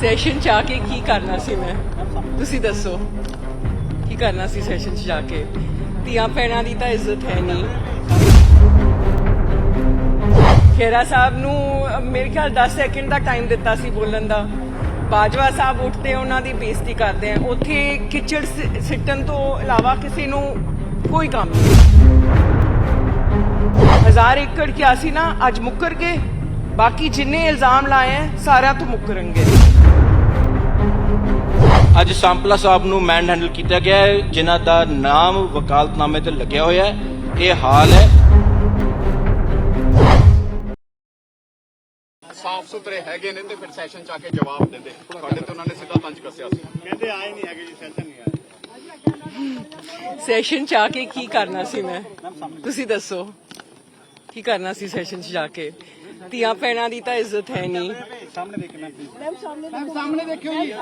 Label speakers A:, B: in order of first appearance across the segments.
A: Session ਚ ਆ ਕੇ ਕੀ ਕਰਨਾ ਸੀ ਮੈਂ? ਤੁਸੀਂ ਦੱਸੋ। ਕੀ ਕਰਨਾ ਸੀ ਸੈਸ਼ਨ ਚ ਜਾ ਕੇ? ਧੀਆਂ ਭੈਣਾਂ ਦੀ ਤਾਂ ਇੱਜ਼ਤ ਹੈ ਨਹੀਂ। ਖੇਰਾ ਸਾਹਿਬ ਨੂੰ ਮੇਰੇ ਖਿਆਲ 10 ਸੈਕਿੰਡ ਦਾ ਟਾਈਮ ਦਿੱਤਾ ਸੀ ਬੋਲਣ ਦਾ। ਬਾਜਵਾ ਸਾਹਿਬ ਉੱਠਦੇ ਉਹਨਾਂ ਦੀ ਬੇਇੱਜ਼ਤੀ ਕਰਦੇ ਆ। ਉੱਥੇ ਕਿਚੜ ਸਿੱਟਣ ਤੋਂ ਇਲਾਵਾ ਕਿਸੇ ਨੂੰ ਕੋਈ ਕੰਮ ਨਹੀਂ। ਹਜ਼ਾਰ ਏਕੜ ਕਿਆ ਸੀ ਨਾ, ਅੱਜ ਮੁੱਕਰ ਗਏ। ਬਾਕੀ ਜਿੰਨੇ ਇਲਜ਼ਾਮ ਲਾਏ ਹੈ ਸਾਰਿਆਂ ਤੋਂ ਮੁੱਕਰਨਗੇ
B: ਅੱਜ ਸੰਪਲਾ ਸਾਹਿਬ ਨੂੰ ਮੈਨ ਹੈਂਡਲ ਕੀਤਾ ਗਿਆ ਹੈ ਜਿਨ੍ਹਾਂ ਦਾ ਨਾਮ ਵਕਾਲਤਨਾਮੇ ਤੇ ਲੱਗਿਆ ਹੋਇਆ ਹੈ। ਇਹ ਹਾਲ ਹੈ।
C: ਸਾਫ਼ ਸੁਥਰੇ ਹੈਗੇ ਨੇ ਤੇ ਫਿਰ ਸੈਸ਼ਨ ਚ ਆ ਕੇ ਜਵਾਬ ਦਿੰਦੇ। ਤੁਹਾਡੇ ਤੇ ਉਹਨਾਂ ਨੇ ਸਿੱਧਾ ਤੰਜ ਕੱਸਿਆ ਸੀ।
D: ਕਹਿੰਦੇ ਆਏ ਨਹੀਂ ਹੈਗੇ ਜੀ ਸੈਸ਼ਨ ਨਹੀਂ ਆਏ
A: ਸੈਸ਼ਨ ਚ ਆ ਕੇ ਕੀ ਕਰਨਾ ਸੀ ਮੈਂ? ਤੁਸੀਂ ਦੱਸੋ। ਕੀ ਕਰਨਾ ਸੀ ਸੈਸ਼ਨ ਚ ਜਾ ਕੇ? ਧੀਆਂ ਭੈਣਾਂ ਦੀ ਤਾਂ ਇੱਜ਼ਤ ਹੈ ਨਹੀਂ।
D: ਸਾਹਮਣੇ ਦੇਖਣਾ ਪਲੀਜ਼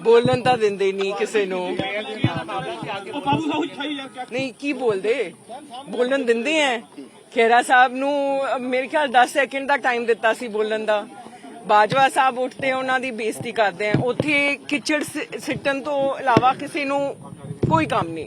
A: ਬੋਲਣ ਤਾਂ ਦਿੰਦੇ ਨਹੀਂ ਕਿਸੇ ਨੂੰ। ਨਹੀਂ ਕੀ ਬੋਲਦੇ? ਬੋਲਣ ਦਿੰਦੇ ਐ। ਖੇਰਾ ਸਾਹਿਬ ਨੂੰ ਮੇਰੇ ਖਿਆਲ 10 ਸੈਕਿੰਡ ਦਾ ਟਾਈਮ ਦਿੱਤਾ ਸੀ ਬੋਲਣ ਦਾ। ਬਾਜਵਾ ਸਾਹਿਬ ਉੱਠਦੇ ਉਹਨਾਂ ਦੀ ਬੇਇੱਜ਼ਤੀ ਕਰਦੇ ਆ। ਉੱਥੇ ਕਿਚੜ ਸਿੱਟਣ ਤੋਂ ਇਲਾਵਾ ਕਿਸੇ ਨੂੰ ਕੋਈ ਕੰਮ ਨਹੀਂ।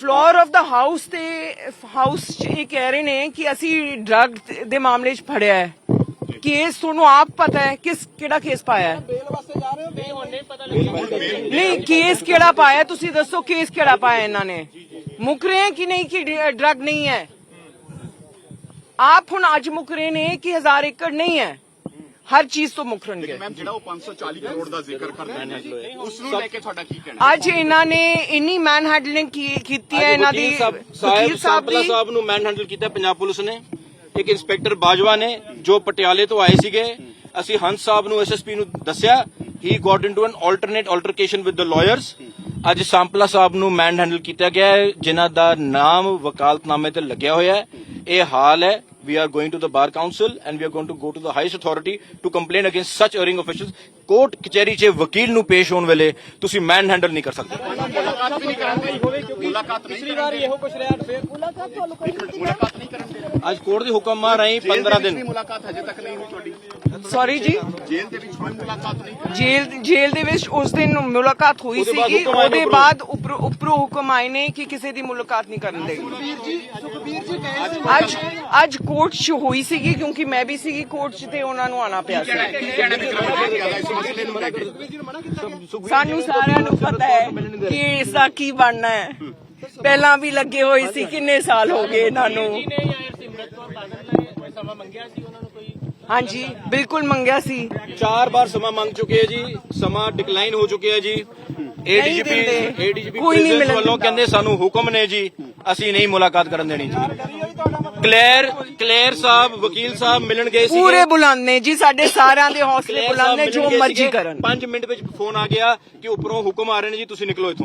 A: ਫਲੋਰ ਆਫ ਦਾ ਹਾਊਸ ਤੇ ਹਾਊਸ ਚ ਇਹ ਕਹਿ ਰਹੇ ਨੇ ਕਿ ਅਸੀਂ ਡਰਗ ਦੇ ਮਾਮਲੇ 'ਚ ਫੜਿਆ ਹੈ। ਕੇਸ ਤੁਹਾਨੂੰ ਆਪ ਪਤਾ ਹੈ ਕਿਸ ਕਿਹੜਾ ਕੇਸ ਪਾਇਆ ਹੈ। ਨਹੀਂ ਕੇਸ ਕਿਹੜਾ ਪਾਇਆ ਤੁਸੀਂ ਦੱਸੋ ਕੇਸ ਕਿਹੜਾ ਪਾਇਆ ਇਹਨਾਂ ਨੇ। ਮੁੱਕ ਰਹੇ ਹੈ ਕਿ ਨਹੀਂ ਕਿ ਡਰਗ ਨਹੀਂ ਹੈ? ਆਪ ਹੁਣ ਅੱਜ ਮੁੱਕ ਰਹੇ ਨੇ ਕਿ ਹਜ਼ਾਰ ਏਕੜ ਨਹੀਂ ਹੈ। ਹਰ ਚੀਜ਼ ਤੋਂ ਮੁੱਕਰਨਗੇ
C: ਮੈਮ ਜਿਹੜਾ ਉਹ 540 ਕਰੋੜ ਦਾ ਜ਼ਿਕਰ ਕਰਦੇ ਨੇ ਉਸ ਨੂੰ ਲੈ ਕੇ ਤੁਹਾਡਾ ਕੀ ਕਹਿਣਾ
A: ਅੱਜ ਇਹਨਾਂ ਨੇ ਇੰਨੀ ਮੈਨ ਹੈਂਡਲਿੰਗ ਕੀਤੀ ਹੈ ਇਹਨਾਂ ਦੀ
B: ਵਕੀਲ ਸਾਹਿਬ
A: ਵਕੀਲ
B: ਸਾਹਿਬ
A: ਸਾਹਿਬ
B: ਸੰਪਲਾ
A: ਦੀ
B: ਸਾਹਿਬ ਨੂੰ ਮੈਨ ਹੈਂਡਲ ਕੀਤਾ ਪੰਜਾਬ ਪੁਲਿਸ ਨੇ। ਇੱਕ ਇੰਸਪੈਕਟਰ ਬਾਜਵਾ ਨੇ ਜੋ ਪਟਿਆਲੇ ਤੋਂ ਆਏ ਸੀਗੇ। ਅਸੀਂ ਹੰਸ ਸਾਹਿਬ ਨੂੰ ਐਸਐਸਪੀ ਨੂੰ ਦੱਸਿਆ he got into an alternate altercation with the lawyers ਅੱਜ ਸੰਪਲਾ ਸਾਹਿਬ ਨੂੰ ਮੈਨ ਹੈਂਡਲ ਕੀਤਾ ਗਿਆ ਹੈ ਜਿਨ੍ਹਾਂ ਦਾ ਨਾਮ ਵਕਾਲਤਨਾਮੇ ਤੇ ਲੱਗਿਆ ਹੋਇਆ ਹੈ। ਇਹ ਹਾਲ ਹੈ we are going to the bar council and we are going to go to the highest authority to complain against such erring officials. Court ਕਚਹਿਰੀ 'ਚ ਵਕੀਲ ਨੂੰ ਪੇਸ਼ ਹੋਣ ਵੇਲੇ ਤੁਸੀਂ ਮੈਨ ਹੈਂਡਲ ਨਹੀਂ ਕਰ ਸਕਦੇ।
C: ਮੁਲਾਕਾਤ ਵੀ ਨਹੀਂ ਕਰਾਂਗੇ ਮੁਲਾਕਾਤ ਨਹੀਂ ਪਿਛਲੀ ਵਾਰ ਇਹੋ ਕੁਛ ਰਿਹਾ ਫਿਰ ਮੁਲਾਕਾਤ ਨਹੀਂ ਕਰਾਂਗੇ
B: ਅੱਜ ਕੋਰਟ ਦੇ ਹੁਕਮ ਆ ਰਹੀ 15 ਦਿਨ।
C: ਮੁਲਾਕਾਤ ਹਜੇ ਤੱਕ ਨਹੀਂ ਹੋਈ।
A: ਸੌਰੀ ਜੀ?
C: ਜੇਲ੍ਹ ਦੇ ਵਿੱਚ ਕੋਈ ਮੁਲਾਕਾਤ ਨਹੀਂ
A: ਜੇਲ੍ਹ ਜੇਲ੍ਹ ਦੇ ਵਿੱਚ ਉਸ ਦਿਨ ਮੁਲਾਕਾਤ ਹੋਈ
B: ਉਹਦੇ ਬਾਅਦ
A: ਸੀਗੀ
B: ਹੁਕਮ ਆਏ ਨੇ
A: ਉਹਦੇ
B: ਉੱਪਰੋਂ।
A: ਬਾਅਦ ਉੱਪਰੋਂ? ਉੱਪਰੋਂ ਹੁਕਮ ਆਏ ਨੇ ਕਿ ਕਿਸੇ ਦੀ ਮੁਲਾਕਾਤ ਨਹੀਂ ਕਰਨ ਦੇਗੀ ਅੱਜ ਅੱਜ ਕੋਰਟ 'ਚ ਹੋਈ ਸੀਗੀ ਕਿਉਂਕਿ ਮੈਂ ਵੀ ਸੀਗੀ ਕੋਰਟ 'ਚ ਤੇ ਉਹਨਾਂ ਨੂੰ ਆਣਾ ਪਿਆ ਸੀ।
C: ਕੀ ਕਹਿਣਾ ਵਿਕਰਮ ਜੀ ਇਸ ਮਸਲੇ ਨੂੰ ਲੈ ਕੇ?
A: ਸਾਨੂੰ ਸਾਰਿਆਂ ਨੂੰ ਪਤਾ ਹੈ ਕਿ ਇਸ ਦਾ ਕੀ ਬਣਨਾ ਹੈ। ਪਹਿਲਾਂ ਵੀ ਲੱਗੇ ਹੋਏ ਸੀ ਕਿੰਨੇ ਸਾਲ ਹੋ ਗਏ ਇਹਨਾਂ ਨੂੰ। ਹਾਂਜੀ ਬਿਲਕੁਲ ਮੰਗਿਆ ਸੀ।
B: ਚਾਰ ਵਾਰ ਸਮਾਂ ਮੰਗ ਚੁੱਕੇ ਹੈ ਜੀ ਸਮਾਂ ਡਿਕਲਾਈਨ ਹੋ ਚੁੱਕਿਆ ਜੀ। ਏਡੀਜੀਪੀ
A: ਦਿੰਦੇ।
B: ਏਡੀਜੀਪੀ
A: ਕੋਈ ਨਹੀਂ ਮਿਲਣ
B: ਵੱਲੋਂ
A: ਦਿੰਦਾ।
B: ਕਹਿੰਦੇ ਸਾਨੂੰ ਹੁਕਮ ਨੇ ਜੀ ਅਸੀਂ ਨਹੀਂ ਮੁਲਾਕਾਤ ਕਰਨ ਦੇਣੀ ਜੀ। ਕਲੇਰ ਕਲੇਰ ਸਾਹਿਬ ਵਕੀਲ ਸਾਹਿਬ ਮਿਲਣ ਗਏ ਸੀ
A: ਪੂਰੇ ਬੁਲੰਦ ਜੀ ਸਾਡੇ ਸਾਰਿਆਂ ਦੇ ਹੌਸਲੇ ਬੁਲੰਦ ਨੇ ਜੋ ਮਰਜ਼ੀ ਕਰਨ।
B: 5 ਮਿੰਟ ਵਿੱਚ ਫੋਨ ਆ ਗਿਆ ਕਿ ਉੱਪਰੋਂ ਹੁਕਮ ਆ ਰਹੇ ਨੇ ਜੀ ਤੁਸੀਂ ਨਿਕਲੋ ਇੱਥੋਂ।